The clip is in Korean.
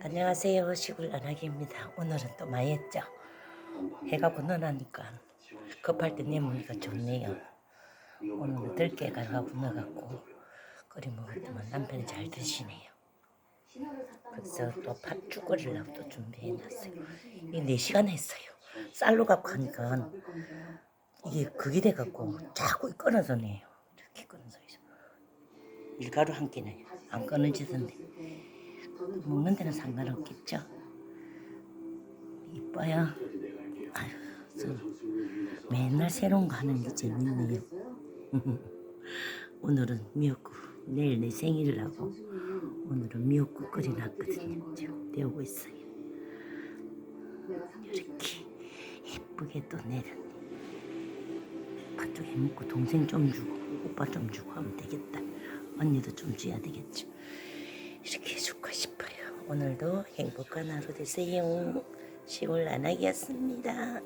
안녕하세요 시골 나나기입니다. 오늘은 또 많이 했죠? 해가 건너나니까 급할 때 내모니까 좋네요. 오늘은 들깨가 건너갖고 끓여 먹었더만 남편이 잘 드시네요. 그래서 또 팥죽 끓이려고 또 준비해놨어요. 이게 4시간 했어요. 쌀로 갖고 하니까 이게 그게 돼갖고 자꾸 끊어져네요. 이렇게 끊어져 있어 밀가루 한 끼는 안 끊어지던데 먹는 데는 상관없겠죠. 이뻐요. 아유 저 맨날 새로운 거 하는 게 재밌네요. 오늘은 미역국 내일 내 생일이라고 오늘은 미역국 끓여놨거든요. 지금 데우고 있어요. 이렇게 예쁘게 또 내렸네 팥죽 해먹고 동생 좀 주고 오빠 좀 주고 하면 되겠다. 언니도 좀 줘야 되겠죠. 이렇게 싶어요 오늘도 행복한 하루 되세요. 시골 나나기였습니다